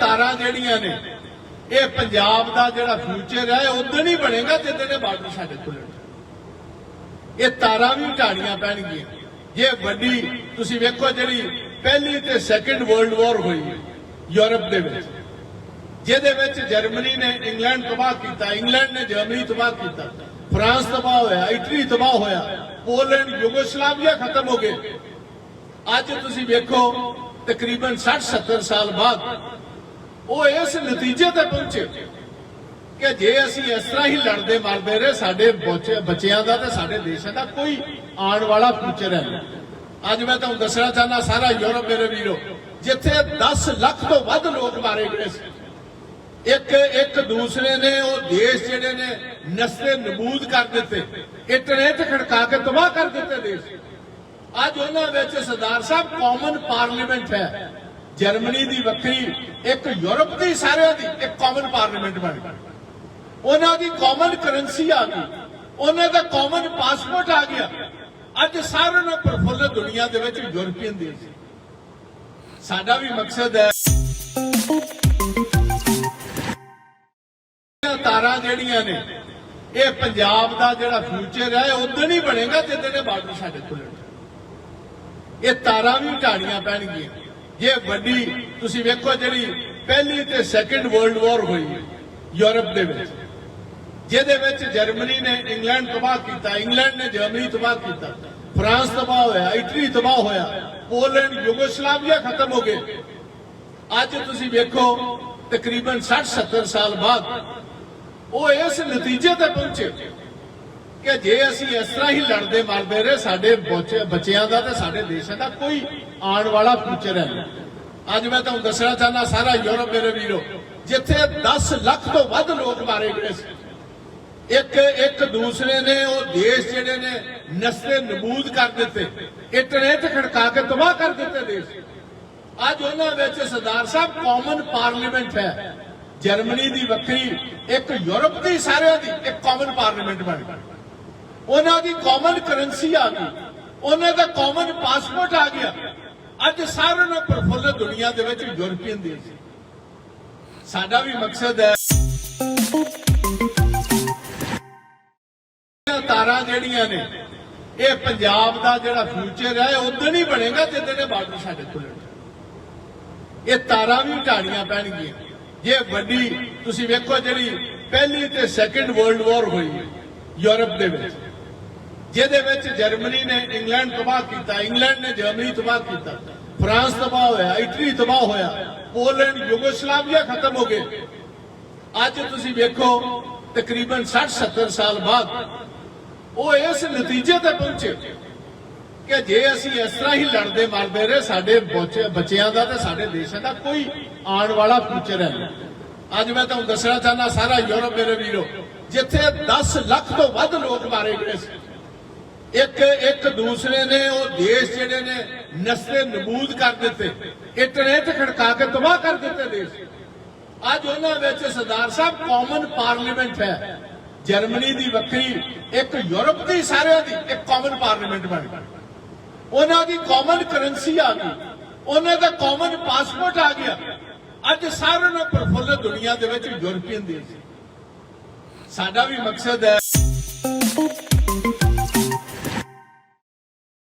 ਤਾਰਾਂ ਜਿਹੜੀਆਂ ਨੇ, ਇਹ ਪੰਜਾਬ ਦਾ ਜਿਹੜਾ ਫਿਊਚਰ ਹੈ ਉਦੋਂ ਹੀ ਬਣੇਗਾ ਜਦੋਂ ਇਹ ਬਾਰਡਰ ਸਾਡੇ ਖੁੱਲਣ ਇਹ ਤਾਰਾਂ ਵੀ ਢਾਣੀਆਂ ਪੈਣਗੀਆਂ। ਜੇ ਵੱਡੀ, ਤੁਸੀਂ ਵੇਖੋ ਜਿਹੜੀ ਪਹਿਲੀ ਤੇ ਸੈਕੰਡ ਵਰਲਡ ਵਾਰ ਹੋਈ ਯੂਰਪ ਦੇ ਵਿੱਚ। ਜਿਹਦੇ ਵਿੱਚ ਜਰਮਨੀ ਨੇ ਇੰਗਲੈਂਡ ਤਬਾਹ ਕੀਤਾ, ਇੰਗਲੈਂਡ ਨੇ ਜਰਮਨੀ ਤਬਾਹ ਕੀਤਾ, ਫਰਾਂਸ ਤਬਾਹ ਹੋਇਆ, ਇਟਲੀ ਤਬਾਹ ਹੋਇਆ, ਪੋਲੈਂਡ, ਯੂਗੋਸਲਾਵੀਆ ਖਤਮ ਹੋ ਗਏ। ਅੱਜ ਤੁਸੀਂ ਵੇਖੋ, ਤਕਰੀਬਨ 60 70 ਸਾਲ ਬਾਅਦ ਉਹ ਇਸ ਨਤੀਜੇ ਤੇ ਪਹੁੰਚੇ ਕਿ ਜੇ ਅਸੀਂ ਇਸ ਤਰ੍ਹਾਂ ਹੀ ਲੜਦੇ ਮਰਦੇ ਰਹੇ, ਸਾਡੇ ਬੱਚਿਆਂ ਦਾ ਤੇ ਸਾਡੇ ਦੇਸ਼ਾਂ ਦਾ ਕੋਈ ਆਉਣ ਵਾਲਾ ਫਿਊਚਰ ਹੈ ਅੱਜ ਮੈਂ ਤੁਹਾਨੂੰ ਦੱਸਣਾ ਚਾਹੁੰਦਾ ਸਾਰਾ ਯੂਰਪ ਮੇਰੇ ਵੀਰੋ, ਜਿੱਥੇ 10 ਲੱਖ ਤੋਂ ਵੱਧ ਲੋਕ ਮਾਰੇ ਗਏ ਸੀ। ਇੱਕ ਇੱਕ ਦੂਸਰੇ ਨੇ ਉਹ ਦੇਸ਼ ਜਿਹੜੇ ਨੇ ਨਸਲੇ ਨਬੂਦ ਕਰ ਦਿੱਤੇ, ਇੰਟਰਨੈਟ ਖੜਕਾ ਕੇ ਤਬਾਹ ਕਰ ਦਿੱਤੇ ਦੇਸ਼। ਅੱਜ ਉਹਨਾਂ ਵਿੱਚ ਸਰਦਾਰ ਸਾਹਿਬ ਕਾਮਨ ਪਾਰਲੀਮੈਂਟ ਹੈ। ਜਰਮਨੀ ਦੀ ਵੱਖਰੀ, ਇੱਕ ਯੂਰਪ ਦੀ ਸਾਰਿਆਂ ਦੀ, ਇੱਕ ਕਾਮਨ ਪਾਰਲੀਮੈਂਟ ਬਣ ਗਈ। ਉਹਨਾਂ ਦੀ ਕਾਮਨ ਕਰੰਸੀ ਆ ਗਈ। ਉਹਨਾਂ ਦਾ ਕਾਮਨ ਪਾਸਪੋਰਟ ਆ ਗਿਆ। ਅੱਜ ਸਾਰਿਆਂ ਨੂੰ ਪ੍ਰਫੁੱਲਤ ਦੁਨੀਆ ਦੇ ਵਿੱਚ ਯੂਰਪੀਅਨ ਦੇਸ਼ ਸਾਡਾ ਵੀ ਮਕਸਦ ਹੈ ਤਾਰਾਂ ਜਿਹੜੀਆਂ ਨੇ, ਇਹ ਪੰਜਾਬ ਦਾ ਜਿਹੜਾ ਫਿਊਚਰ ਹੈ ਉਦੋਂ ਹੀ ਬਣੇਗਾ ਜਦੋਂ ਇਹ ਬਾਰਡਰ ਸਾਡੇ ਖੁੱਲਣ ਇਹ ਤਾਰਾਂ ਵੀ ਢਾਣੀਆਂ ਪੈਣਗੀਆਂ। ਜੇ ਵੱਡੀ ਤੁਸੀਂ ਵੇਖੋ ਜਿਹੜੀ ਪਹਿਲੀ ਤੇ ਸੈਕੰਡ ਵਰਲਡ ਵਾਰ ਹੋਈ ਯੂਰਪ ਦੇ ਵਿੱਚ ਜਿਹਦੇ ਵਿੱਚ ਜਰਮਨੀ ਨੇ ਇੰਗਲੈਂਡ ਤਬਾਹ ਕੀਤਾ ਇੰਗਲੈਂਡ ਨੇ ਜਰਮਨੀ ਤਬਾਹ ਕੀਤਾ ਫਰਾਂਸ ਤਬਾਹ ਹੋਇਆ ਇਟਲੀ ਤਬਾਹ ਹੋਇਆ ਪੋਲੈਂਡ ਯੂਗੋਸਲਾਵੀਆ ਖਤਮ ਹੋ ਗਏ ਅੱਜ ਤੁਸੀਂ ਵੇਖੋ ਤਕਰੀਬਨ 60 70 ਸਾਲ ਬਾਅਦ ਉਹ ਇਸ ਨਤੀਜੇ ਤੇ ਪਹੁੰਚੇ ਕਿ ਜੇ ਅਸੀਂ ਇਸ ਤਰ੍ਹਾਂ ਹੀ ਲੜਦੇ ਮਰਦੇ ਰਹੇ, ਸਾਡੇ ਬੱਚਿਆਂ ਦਾ ਤੇ ਸਾਡੇ ਦੇਸ਼ਾਂ ਦਾ ਕੋਈ ਆਉਣ ਵਾਲਾ ਫਿਊਚਰ ਹੈ ਅੱਜ ਮੈਂ ਤੁਹਾਨੂੰ ਦੱਸਣਾ ਚਾਹੁੰਦਾ, ਸਾਰਾ ਯੂਰਪ ਮੇਰੇ ਵੀਰੋ, ਜਿੱਥੇ 10 ਲੱਖ ਤੋਂ ਵੱਧ ਲੋਕ ਮਾਰੇ ਗਏ ਸੀ। ਇੱਕ ਇੱਕ ਦੂਸਰੇ ਨੇ ਉਹ ਦੇਸ਼ ਜਿਹੜੇ ਨੇ ਨਸਲੇ ਨਬੂਦ ਕਰ ਦਿੱਤੇ ਇੰਟਰਨੈਟ ਖੜਕਾ ਕੇ ਤਬਾਹ ਕਰ ਦਿੱਤੇ ਦੇਸ਼। ਅੱਜ ਉਹਨਾਂ ਵਿੱਚ ਸਰਦਾਰ ਸਾਹਿਬ ਕਾਮਨ ਪਾਰਲੀਮੈਂਟ ਹੈ। ਜਰਮਨੀ ਦੀ ਵੱਖਰੀ, ਇੱਕ ਯੂਰਪ ਦੀ ਸਾਰਿਆਂ ਦੀ ਇੱਕ ਕਾਮਨ ਪਾਰਲੀਮੈਂਟ ਬਣ ਗਈ। ਉਹਨਾਂ ਦੀ ਕਾਮਨ ਕਰੰਸੀ ਆ ਗਈ। ਉਹਨਾਂ ਦਾ ਕਾਮਨ ਪਾਸਪੋਰਟ ਆ ਗਿਆ। ਅੱਜ ਸਾਰਿਆਂ ਨੂੰ ਪ੍ਰਫੁੱਲ ਦੁਨੀਆ ਦੇ ਵਿੱਚ ਯੂਰਪੀਅਨ ਦੇਸ਼ ਹੈ। ਸਾਡਾ ਵੀ ਮਕਸਦ ਹੈ ਤਾਰਾਂ ਜਿਹੜੀਆਂ ਨੇ, ਇਹ ਪੰਜਾਬ ਦਾ ਜਿਹੜਾ ਫਿਊਚਰ ਹੈ ਉਦੋਂ ਹੀ ਬਣੇਗਾ ਜਦੋਂ ਇਹ ਬਾਰਡਰ ਸਾਡੇ ਖੁੱਲਣ ਇਹ ਤਾਰਾਂ ਵੀ ਢਾਣੀਆਂ ਪੈਣਗੀਆਂ। ਜੇ ਵੱਡੀ, ਤੁਸੀਂ ਵੇਖੋ ਜਿਹੜੀ ਪਹਿਲੀ ਤੇ ਸੈਕੰਡ ਵਰਲਡ ਵਾਰ ਹੋਈ ਯੂਰਪ ਦੇ ਵਿੱਚ। ਜਿਹਦੇ ਵਿੱਚ ਜਰਮਨੀ ਨੇ ਇੰਗਲੈਂਡ ਤਬਾਹ ਕੀਤਾ, ਇੰਗਲੈਂਡ ਨੇ ਜਰਮਨੀ ਤਬਾਹ ਕੀਤਾ, ਫਰਾਂਸ ਤਬਾਹ ਹੋਇਆ, ਇਟਲੀ ਤਬਾਹ ਹੋਇਆ, ਪੋਲੈਂਡ, ਯੂਗੋਸਲਾਵੀਆ ਖਤਮ ਹੋ ਗਏ। ਅੱਜ ਤੁਸੀਂ ਵੇਖੋ, ਤਕਰੀਬਨ 60 70 ਸਾਲ ਬਾਅਦ ਉਹ ਇਸ ਨਤੀਜੇ ਤੇ ਪਹੁੰਚੇ ਕਿ ਜੇ ਅਸੀਂ ਇਸ ਤਰ੍ਹਾਂ ਹੀ ਲੜਦੇ ਮਰਦੇ ਰਹੇ, ਸਾਡੇ ਬੱਚਿਆਂ ਦਾ ਤੇ ਸਾਡੇ ਦੇਸ਼ਾਂ ਦਾ ਕੋਈ ਆਉਣ ਵਾਲਾ ਫਿਊਚਰ ਹੈ ਅੱਜ ਮੈਂ ਤੁਹਾਨੂੰ ਦੱਸਣਾ ਚਾਹੁੰਦਾ, ਸਾਰਾ ਯੂਰਪ ਮੇਰੇ ਵੀਰੋ, ਜਿੱਥੇ 10 ਲੱਖ ਤੋਂ ਵੱਧ ਲੋਕ ਮਾਰੇ ਗਏ ਸੀ। ਇੱਕ ਇੱਕ ਦੂਸਰੇ ਨੇ ਉਹ ਦੇਸ਼ ਜਿਹੜੇ ਨੇ ਨਸਲੇ ਨਬੂਦ ਕਰ ਦਿੱਤੇ। ਇੰਟਰਨੈਟ ਖੜਕਾ ਕੇ ਤਬਾਹ ਕਰ ਦਿੱਤੇ ਦੇਸ਼। ਅੱਜ ਉਹਨਾਂ ਵਿੱਚ ਸਰਦਾਰ ਸਾਹਿਬ ਕਾਮਨ ਪਾਰਲੀਮੈਂਟ ਹੈ। ਜਰਮਨੀ ਦੀ ਵੱਖਰੀ, ਇੱਕ ਯੂਰਪ ਦੀ ਸਾਰਿਆਂ ਦੀ ਇੱਕ ਕਾਮਨ ਪਾਰਲੀਮੈਂਟ ਬਣ ਗਈ। ਉਹਨਾਂ ਦੀ ਕਾਮਨ ਕਰੰਸੀ ਆ ਗਈ। ਉਹਨਾਂ ਦਾ ਕਾਮਨ ਪਾਸਪੋਰਟ ਆ ਗਿਆ। ਅੱਜ ਸਾਰਿਆਂ ਨੂੰ ਪ੍ਰਫੁੱਲਤ ਦੁਨੀਆ ਦੇ ਵਿੱਚ ਯੂਰਪੀਅਨ ਦੇਸ਼। ਹੈ। ਸਾਡਾ ਵੀ ਮਕਸਦ ਹੈ